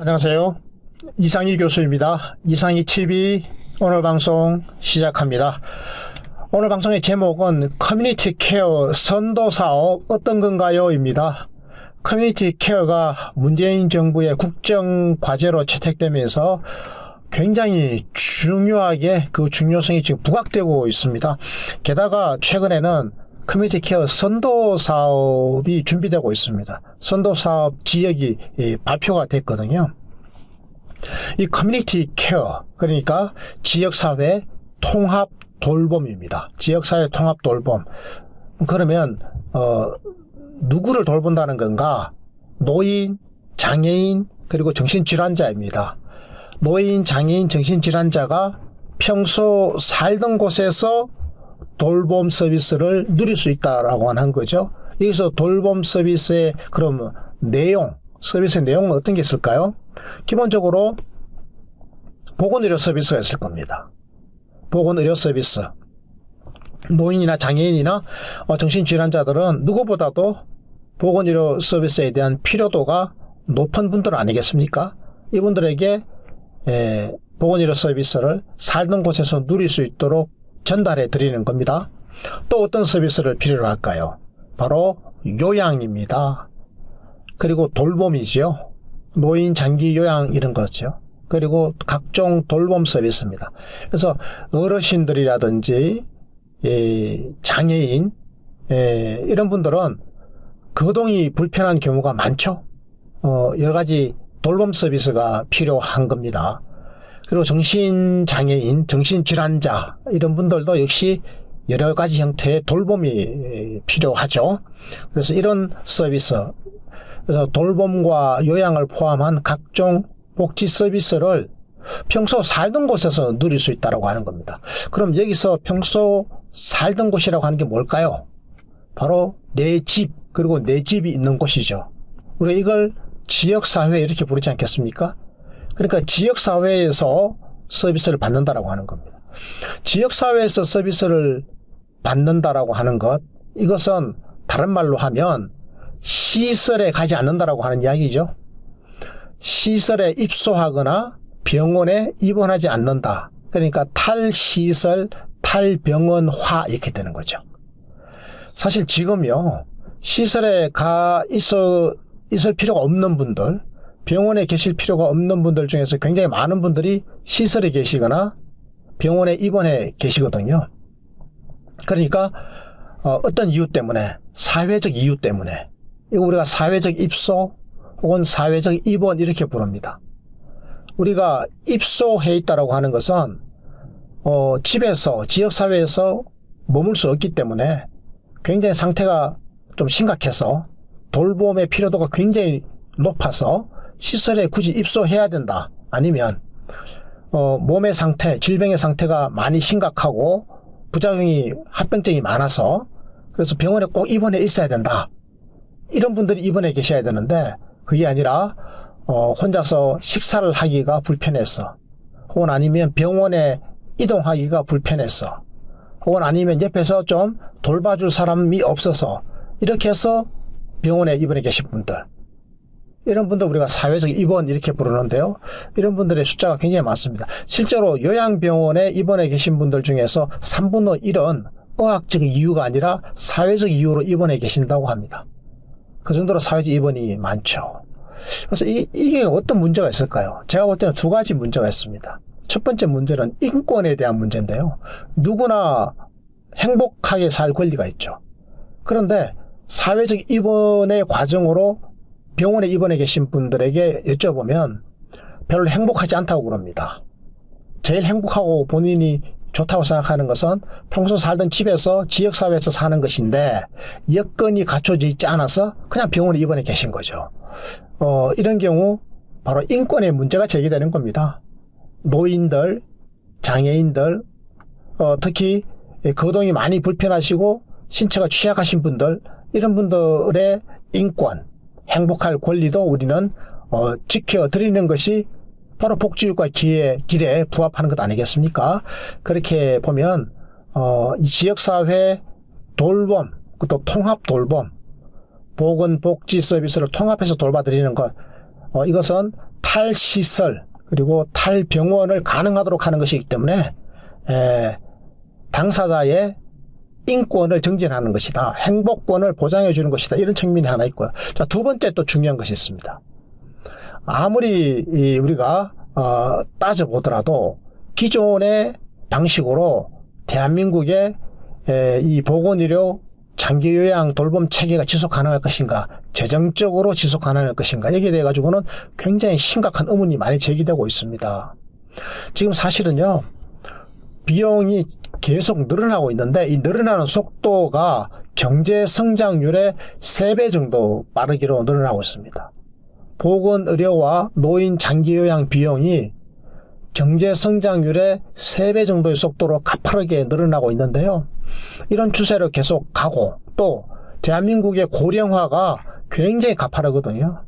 안녕하세요. 이상희 교수입니다. 이상희 TV 오늘 방송 시작합니다. 오늘 방송의 제목은 커뮤니티 케어 선도 사업 어떤 건가요?입니다. 커뮤니티 케어가 문재인 정부의 국정 과제로 채택되면서 굉장히 중요하게 그 중요성이 지금 부각되고 있습니다. 게다가 최근에는 커뮤니티 케어 선도 사업이 준비되고 있습니다. 선도 사업 지역이 이, 발표가 됐거든요. 이 커뮤니티 케어 그러니까 지역사회 통합 돌봄입니다. 지역사회 통합 돌봄. 그러면 어 누구를 돌본다는 건가? 노인, 장애인 그리고 정신질환자입니다. 노인, 장애인, 정신질환자가 평소 살던 곳에서 돌봄 서비스를 누릴 수 있다라고 하는 거죠. 여기서 돌봄 서비스의 그럼 내용, 서비스의 내용은 어떤 게 있을까요? 기본적으로 보건의료 서비스가 있을 겁니다. 보건의료 서비스. 노인이나 장애인이나 어, 정신질환자들은 누구보다도 보건의료 서비스에 대한 필요도가 높은 분들 아니겠습니까? 이분들에게 에, 보건의료 서비스를 살던 곳에서 누릴 수 있도록 전달해 드리는 겁니다. 또 어떤 서비스를 필요로 할까요? 바로 요양입니다. 그리고 돌봄이지요. 노인 장기 요양 이런 거죠. 그리고 각종 돌봄 서비스입니다. 그래서 어르신들이라든지 이 장애인 예, 이런 분들은 거동이 불편한 경우가 많죠. 어, 여러 가지 돌봄 서비스가 필요한 겁니다. 그리고 정신장애인, 정신질환자 이런 분들도 역시 여러 가지 형태의 돌봄이 필요하죠. 그래서 이런 서비스, 그래서 돌봄과 요양을 포함한 각종 복지 서비스를 평소 살던 곳에서 누릴 수 있다고 하는 겁니다. 그럼 여기서 평소 살던 곳이라고 하는 게 뭘까요? 바로 내 집, 그리고 내 집이 있는 곳이죠. 우리가 이걸 지역사회 이렇게 부르지 않겠습니까? 그러니까 지역사회에서 서비스를 받는다라고 하는 겁니다. 지역사회에서 서비스를 받는다라고 하는 것, 이것은 다른 말로 하면 시설에 가지 않는다라고 하는 이야기죠. 시설에 입소하거나 병원에 입원하지 않는다. 그러니까 탈시설, 탈병원화 이렇게 되는 거죠. 사실 지금요, 시설에 가 있어, 있을 필요가 없는 분들, 병원에 계실 필요가 없는 분들 중에서 굉장히 많은 분들이 시설에 계시거나 병원에 입원해 계시거든요. 그러니까 어, 떤 이유 때문에 사회적 이유 때문에 이거 우리가 사회적 입소 혹은 사회적 입원 이렇게 부릅니다. 우리가 입소해 있다라고 하는 것은 어, 집에서 지역 사회에서 머물 수 없기 때문에 굉장히 상태가 좀 심각해서 돌봄의 필요도가 굉장히 높아서 시설에 굳이 입소해야 된다. 아니면 어, 몸의 상태, 질병의 상태가 많이 심각하고 부작용이 합병증이 많아서 그래서 병원에 꼭 입원해 있어야 된다. 이런 분들이 입원해 계셔야 되는데 그게 아니라 어, 혼자서 식사를 하기가 불편해서 혹은 아니면 병원에 이동하기가 불편해서 혹은 아니면 옆에서 좀 돌봐줄 사람이 없어서 이렇게 해서 병원에 입원해 계신 분들 이런 분들 우리가 사회적 입원 이렇게 부르는데요. 이런 분들의 숫자가 굉장히 많습니다. 실제로 요양병원에 입원해 계신 분들 중에서 3분의 1은 의학적 이유가 아니라 사회적 이유로 입원해 계신다고 합니다. 그 정도로 사회적 입원이 많죠. 그래서 이, 이게 어떤 문제가 있을까요? 제가 볼 때는 두 가지 문제가 있습니다. 첫 번째 문제는 인권에 대한 문제인데요. 누구나 행복하게 살 권리가 있죠. 그런데 사회적 입원의 과정으로 병원에 입원해 계신 분들에게 여쭤보면 별로 행복하지 않다고 그럽니다. 제일 행복하고 본인이 좋다고 생각하는 것은 평소 살던 집에서 지역사회에서 사는 것인데 여건이 갖춰져 있지 않아서 그냥 병원에 입원해 계신 거죠. 어, 이런 경우 바로 인권의 문제가 제기되는 겁니다. 노인들, 장애인들, 어, 특히 거동이 많이 불편하시고 신체가 취약하신 분들, 이런 분들의 인권, 행복할 권리도 우리는 어, 지켜드리는 것이 바로 복지국가 기회, 길에 부합하는 것 아니겠습니까? 그렇게 보면 어, 이 지역사회 돌봄, 또 통합 돌봄, 보건복지 서비스를 통합해서 돌봐드리는 것, 어, 이것은 탈시설 그리고 탈병원을 가능하도록 하는 것이기 때문에 에, 당사자의 인권을 정진하는 것이다. 행복권을 보장해 주는 것이다. 이런 측면이 하나 있고요. 자, 두 번째 또 중요한 것이 있습니다. 아무리 이 우리가 어, 따져보더라도 기존의 방식으로 대한민국의 에, 이 보건의료 장기 요양 돌봄 체계가 지속 가능할 것인가, 재정적으로 지속 가능할 것인가, 여기에 대해 가지고는 굉장히 심각한 의문이 많이 제기되고 있습니다. 지금 사실은요, 비용이 계속 늘어나고 있는데, 이 늘어나는 속도가 경제 성장률의 3배 정도 빠르기로 늘어나고 있습니다. 보건의료와 노인 장기요양 비용이 경제 성장률의 3배 정도의 속도로 가파르게 늘어나고 있는데요. 이런 추세로 계속 가고 또 대한민국의 고령화가 굉장히 가파르거든요.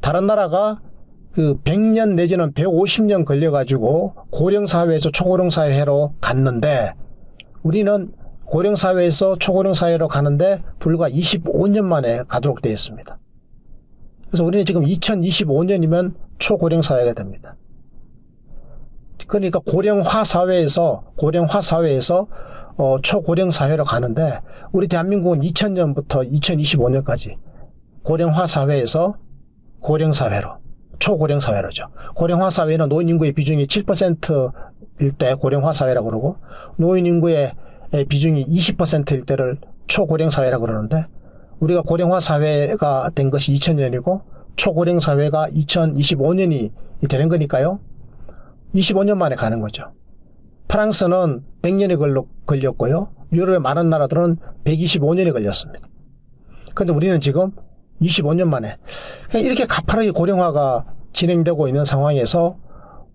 다른 나라가 그 100년 내지는 150년 걸려가지고 고령사회에서 초고령사회로 갔는데 우리는 고령사회에서 초고령사회로 가는데 불과 25년 만에 가도록 되어 있습니다. 그래서 우리는 지금 2025년이면 초고령사회가 됩니다. 그러니까 고령화 사회에서 고령화 사회에서 어, 초고령 사회로 가는데 우리 대한민국은 2000년부터 2025년까지 고령화 사회에서 고령 사회로 초고령 사회로죠. 고령화 사회는 노인 인구의 비중이 7%일 때 고령화 사회라고 그러고 노인 인구의 비중이 20%일 때를 초고령 사회라고 그러는데 우리가 고령화 사회가 된 것이 2000년이고 초고령 사회가 2025년이 되는 거니까요. 25년 만에 가는 거죠. 프랑스는 100년이 걸려, 걸렸고요. 유럽의 많은 나라들은 125년이 걸렸습니다. 그런데 우리는 지금 25년 만에 이렇게 가파르게 고령화가 진행되고 있는 상황에서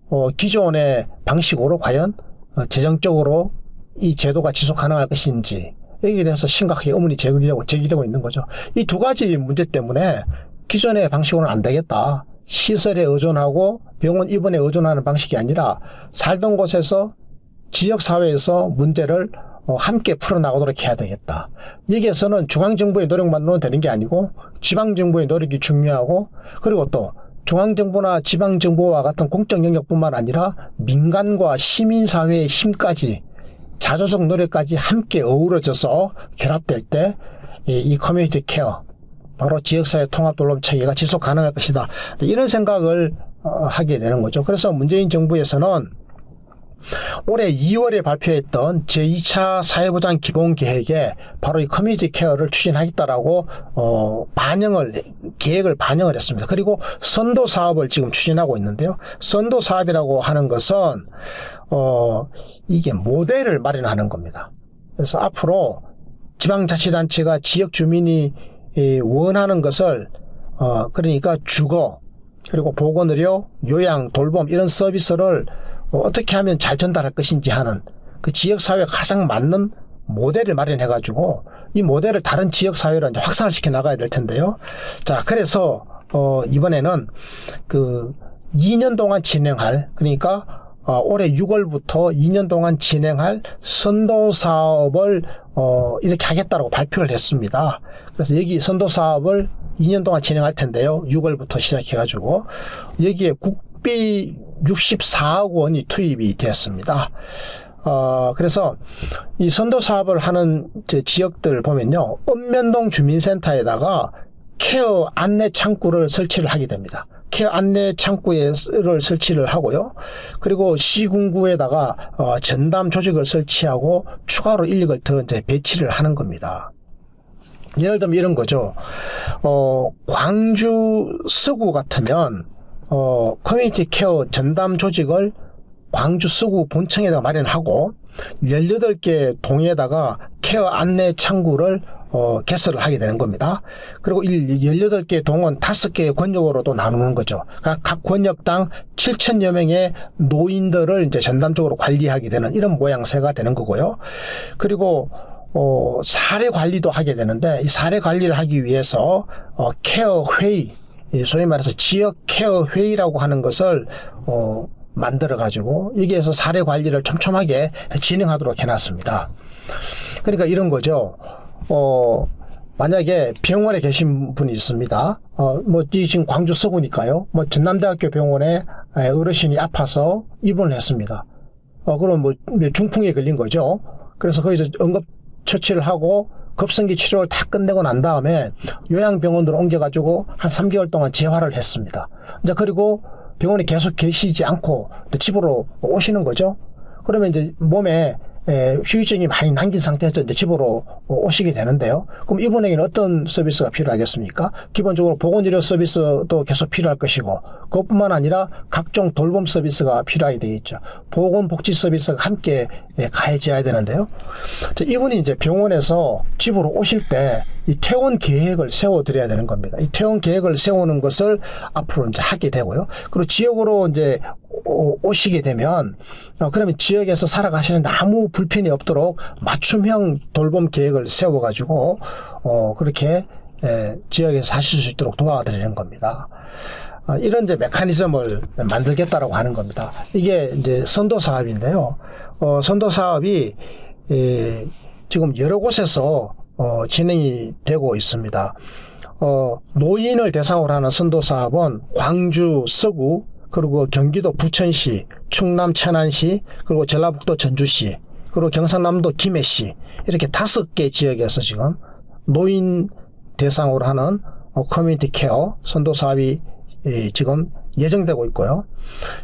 어, 기존의 방식으로 과연 어, 재정적으로 이 제도가 지속 가능할 것인지 여기에 대해서 심각하게 의문이 제기되고, 제기되고 있는 거죠. 이 두 가지 문제 때문에 기존의 방식으로는 안 되겠다. 시설에 의존하고 병원 입원에 의존하는 방식이 아니라 살던 곳에서 지역사회에서 문제를 어, 함께 풀어나가도록 해야 되겠다. 여기에서는 중앙정부의 노력만으로는 되는 게 아니고 지방정부의 노력이 중요하고 그리고 또 중앙정부나 지방정부와 같은 공적 영역뿐만 아니라 민간과 시민사회의 힘까지 자조적 노력까지 함께 어우러져서 결합될 때 이 커뮤니티 케어 바로 지역사회 통합 돌봄 체계가 지속 가능할 것이다. 이런 생각을 어, 하게 되는 거죠. 그래서 문재인 정부에서는 올해 2월에 발표했던 제2차 사회보장 기본계획에 바로 이 커뮤니티 케어를 추진하겠다라고 어, 반영을 계획을 반영을 했습니다. 그리고 선도 사업을 지금 추진하고 있는데요. 선도 사업이라고 하는 것은 어, 이게 모델을 마련하는 겁니다. 그래서 앞으로 지방자치단체가 지역 주민이 원하는 것을 어, 그러니까 주거 그리고 보건의료, 요양, 돌봄 이런 서비스를 어떻게 하면 잘 전달할 것인지 하는 그 지역사회에 가장 맞는 모델을 마련해가지고 이 모델을 다른 지역사회로 이제 확산을 시켜 나가야 될 텐데요. 자, 그래서, 어, 이번에는 그 2년 동안 진행할, 그러니까 어, 올해 6월부터 2년 동안 진행할 선도 사업을 어, 이렇게 하겠다고 발표를 했습니다. 그래서 여기 선도 사업을 2년 동안 진행할 텐데요. 6월부터 시작해가지고 여기에 국비 64억 원이 투입이 됐습니다. 어, 그래서 이 선도 사업을 하는 지역들 보면요. 읍면동 주민센터에다가 케어 안내 창구를 설치를 하게 됩니다. 케어 안내 창구를 설치를 하고요. 그리고 시군구에다가 어, 전담 조직을 설치하고 추가로 인력을 더 이제 배치를 하는 겁니다. 예를 들면 이런 거죠. 어, 광주 서구 같으면 어, 커뮤니티 케어 전담 조직을 광주 서구 본청에다 마련하고 18개 동에다가 케어 안내 창구를 어, 개설을 하게 되는 겁니다. 그리고 18개 동은 5개의 권역으로 도 나누는 거죠. 각, 각 권역당 7천여 명의 노인들을 이제 전담적으로 관리하게 되는 이런 모양새가 되는 거고요. 그리고 어, 사례 관리도 하게 되는데 이 사례 관리를 하기 위해서 어, 케어 회의 소위 말해서 지역 케어 회의라고 하는 것을 어, 만들어 가지고 여기에서 사례 관리를 촘촘하게 진행하도록 해놨습니다. 그러니까 이런 거죠. 어, 만약에 병원에 계신 분이 있습니다. 어, 뭐, 이 지금 광주 서구니까요. 뭐, 전남대학교 병원에 에, 어르신이 아파서 입원을 했습니다. 어, 그럼 뭐, 중풍에 걸린 거죠. 그래서 거기서 응급 처치를 하고 급성기 치료를 다 끝내고 난 다음에 요양병원으로 옮겨가지고 한 3개월 동안 재활을 했습니다. 이제 그리고 병원에 계속 계시지 않고 집으로 오시는 거죠. 그러면 이제 몸에 에, 휴유증이 많이 남긴 상태에서 이제 집으로 오시게 되는데요. 그럼 이분에게는 어떤 서비스가 필요하겠습니까? 기본적으로 보건의료 서비스도 계속 필요할 것이고, 그것뿐만 아니라 각종 돌봄 서비스가 필요하게 되겠죠. 보건복지 서비스가 함께 예, 가해져야 되는데요. 자, 이분이 이제 병원에서 집으로 오실 때 이 퇴원 계획을 세워드려야 되는 겁니다. 이 퇴원 계획을 세우는 것을 앞으로 이제 하게 되고요. 그리고 지역으로 이제 오- 오시게 되면 어, 그러면 지역에서 살아가시는데 아무 불편이 없도록 맞춤형 돌봄 계획을 세워가지고 어, 그렇게 에, 지역에서 사실 수 있도록 도와드리는 겁니다. 어, 이런 이제 메커니즘을 만들겠다라고 하는 겁니다. 이게 이제 선도 사업인데요. 어, 선도 사업이 에, 지금 여러 곳에서 어, 진행이 되고 있습니다. 어, 노인을 대상으로 하는 선도 사업은 광주, 서구, 그리고 경기도 부천시, 충남 천안시, 그리고 전라북도 전주시, 그리고 경상남도 김해시 이렇게 다섯 개 지역에서 지금 노인 대상으로 하는 어, 커뮤니티 케어 선도 사업이 예, 지금 예정되고 있고요.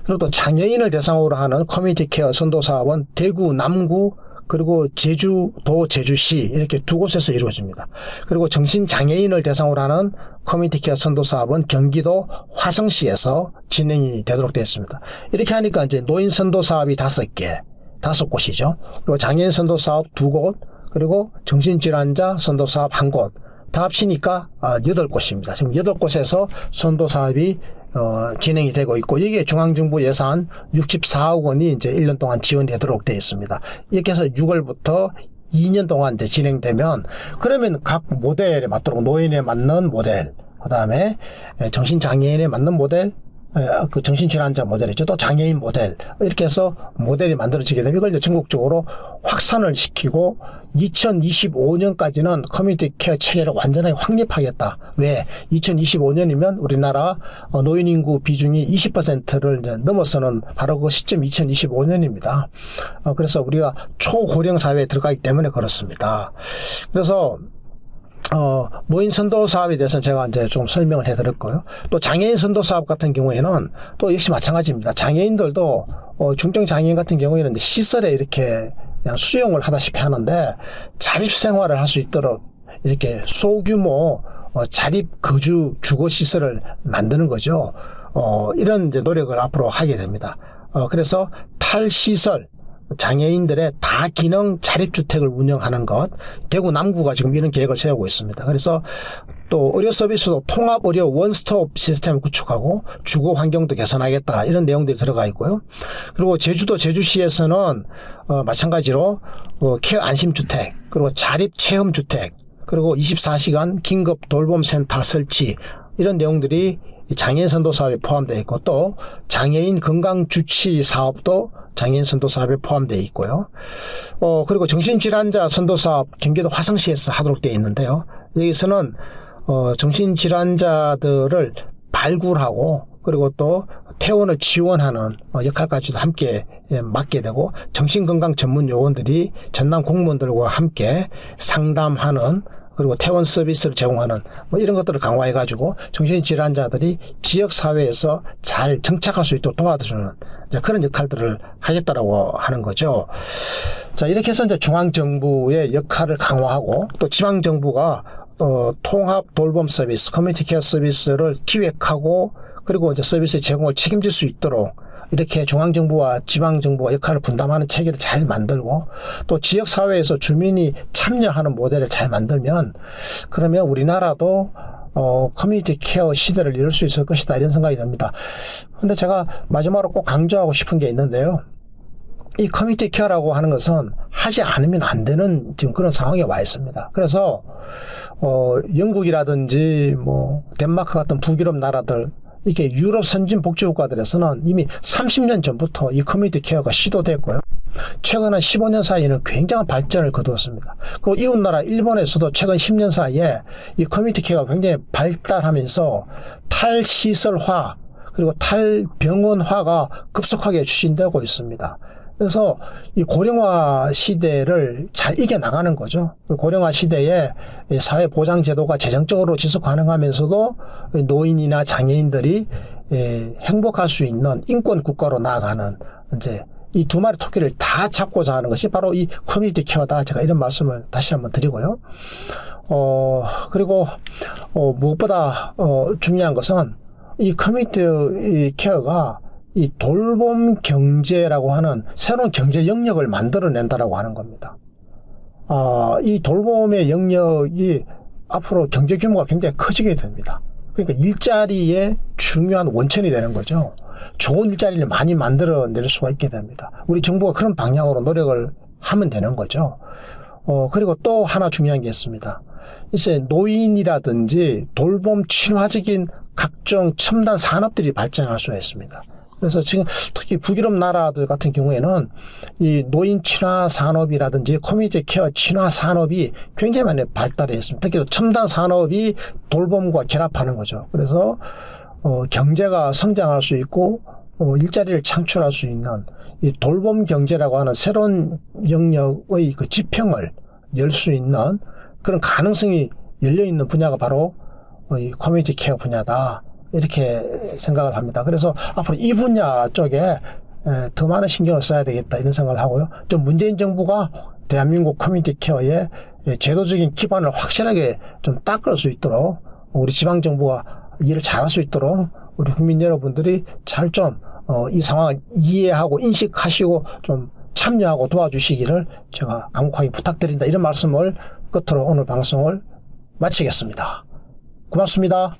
그리고 또 장애인을 대상으로 하는 커뮤니티 케어 선도 사업은 대구, 남구, 그리고 제주도, 제주시 이렇게 두 곳에서 이루어집니다. 그리고 정신장애인을 대상으로 하는 커뮤니티 케어 선도 사업은 경기도 화성시에서 진행이 되도록 되어 있습니다. 이렇게 하니까 이제 노인 선도 사업이 다섯 개, 다섯 곳이죠. 그리고 장애인 선도 사업 두 곳, 그리고 정신질환자 선도 사업 한 곳, 다 합치니까 아, 여덟 곳입니다. 지금 여덟 곳에서 선도 사업이 어, 진행이 되고 있고 여기에 중앙정부 예산 64억 원이 이제 1년 동안 지원되도록 되어 있습니다. 이렇게 해서 6월부터 2년 동안 이제 진행되면 그러면 각 모델에 맞도록 노인에 맞는 모델, 그다음에 정신장애인에 맞는 모델, 에, 그 정신질환자 모델이죠. 또 장애인 모델. 이렇게 해서 모델이 만들어지게 되면 이걸 이제 전국적으로 확산을 시키고 2025년까지는 커뮤니티 케어 체계를 완전하게 확립하겠다. 왜? 2025년이면 우리나라 어, 노인 인구 비중이 20%를 이제 넘어서는 바로 그 시점 2025년입니다. 어, 그래서 우리가 초고령 사회에 들어가기 때문에 그렇습니다. 그래서 어, 노인 선도 사업에 대해서는 제가 이제 좀 설명을 해드렸고요. 또 장애인 선도 사업 같은 경우에는 또 역시 마찬가지입니다. 장애인들도 어, 중증 장애인 같은 경우에는 시설에 이렇게 그냥 수용을 하다시피 하는데 자립 생활을 할 수 있도록 이렇게 소규모 어, 자립 거주 주거 시설을 만드는 거죠. 어, 이런 이제 노력을 앞으로 하게 됩니다. 어, 그래서 탈시설 장애인들의 다기능 자립주택을 운영하는 것, 대구 남구가 지금 이런 계획을 세우고 있습니다. 그래서 또 의료 서비스도 통합 의료 원스톱 시스템을 구축하고 주거 환경도 개선하겠다 이런 내용들이 들어가 있고요. 그리고 제주도 제주시에서는 어, 마찬가지로 어, 케어 안심 주택 그리고 자립 체험 주택 그리고 24시간 긴급 돌봄 센터 설치 이런 내용들이 이 장애인 선도 사업에 포함되어 있고 또 장애인 건강 주치 사업도 장애인 선도 사업에 포함되어 있고요. 어 그리고 정신질환자 선도 사업 경기도 화성시에서 하도록 되어 있는데요. 여기서는 어 정신질환자들을 발굴하고 그리고 또 퇴원을 지원하는 어, 역할까지도 함께 예, 맡게 되고 정신건강 전문 요원들이 전남 공무원들과 함께 상담하는 그리고 퇴원 서비스를 제공하는 뭐 이런 것들을 강화해 가지고 정신 질환자들이 지역 사회에서 잘 정착할 수 있도록 도와주는 이제 그런 역할들을 하겠다라고 하는 거죠. 자 이렇게 해서 이제 중앙 정부의 역할을 강화하고 또 지방 정부가 어, 통합 돌봄 서비스, 커뮤니티 케어 서비스를 기획하고 그리고 이제 서비스 제공을 책임질 수 있도록 이렇게 중앙정부와 지방정부가 역할을 분담하는 체계를 잘 만들고 또 지역사회에서 주민이 참여하는 모델을 잘 만들면 그러면 우리나라도 어, 커뮤니티 케어 시대를 이룰 수 있을 것이다 이런 생각이 듭니다. 근데 제가 마지막으로 꼭 강조하고 싶은 게 있는데요. 이 커뮤니티 케어라고 하는 것은 하지 않으면 안 되는 지금 그런 상황에 와 있습니다. 그래서 어, 영국이라든지 뭐 덴마크 같은 북유럽 나라들 이렇게 유럽 선진 복지 국가들에서는 이미 30년 전부터 이 커뮤니티 케어가 시도됐고요. 최근 한 15년 사이에는 굉장한 발전을 거두었습니다. 그리고 이웃나라 일본에서도 최근 10년 사이에 이 커뮤니티 케어가 굉장히 발달하면서 탈시설화 그리고 탈병원화가 급속하게 추진되고 있습니다. 그래서 이 고령화 시대를 잘 이겨나가는 거죠. 그 고령화 시대에 이 사회 보장 제도가 재정적으로 지속 가능하면서도 노인이나 장애인들이 예, 행복할 수 있는 인권 국가로 나아가는 이제 이 두 마리 토끼를 다 잡고자 하는 것이 바로 이 커뮤니티 케어다. 제가 이런 말씀을 다시 한번 드리고요. 어, 그리고, 어, 무엇보다, 어, 중요한 것은 이 커뮤니티 케어가 이 돌봄 경제라고 하는 새로운 경제 영역을 만들어낸다라고 하는 겁니다. 아, 이 돌봄의 영역이 앞으로 경제 규모가 굉장히 커지게 됩니다. 그러니까 일자리의 중요한 원천이 되는 거죠. 좋은 일자리를 많이 만들어낼 수가 있게 됩니다. 우리 정부가 그런 방향으로 노력을 하면 되는 거죠. 어, 그리고 또 하나 중요한 게 있습니다. 이제 노인이라든지 돌봄 친화적인 각종 첨단 산업들이 발전할 수가 있습니다. 그래서 지금 특히 북유럽 나라들 같은 경우에는 이 노인 친화 산업이라든지 커뮤니티 케어 친화 산업이 굉장히 많이 발달해 있습니다. 특히 첨단 산업이 돌봄과 결합하는 거죠. 그래서 어, 경제가 성장할 수 있고 어, 일자리를 창출할 수 있는 이 돌봄 경제라고 하는 새로운 영역의 그 지평을 열 수 있는 그런 가능성이 열려 있는 분야가 바로 어, 이 커뮤니티 케어 분야다. 이렇게 생각을 합니다. 그래서 앞으로 이 분야 쪽에 에, 더 많은 신경을 써야 되겠다 이런 생각을 하고요. 좀 문재인 정부가 대한민국 커뮤니티 케어의 에, 제도적인 기반을 확실하게 좀 닦을 수 있도록 우리 지방 정부가 일을 잘할 수 있도록 우리 국민 여러분들이 잘좀 어, 이 상황을 이해하고 인식하시고 좀 참여하고 도와주시기를 제가 간곡하게 부탁드린다 이런 말씀을 끝으로 오늘 방송을 마치겠습니다. 고맙습니다.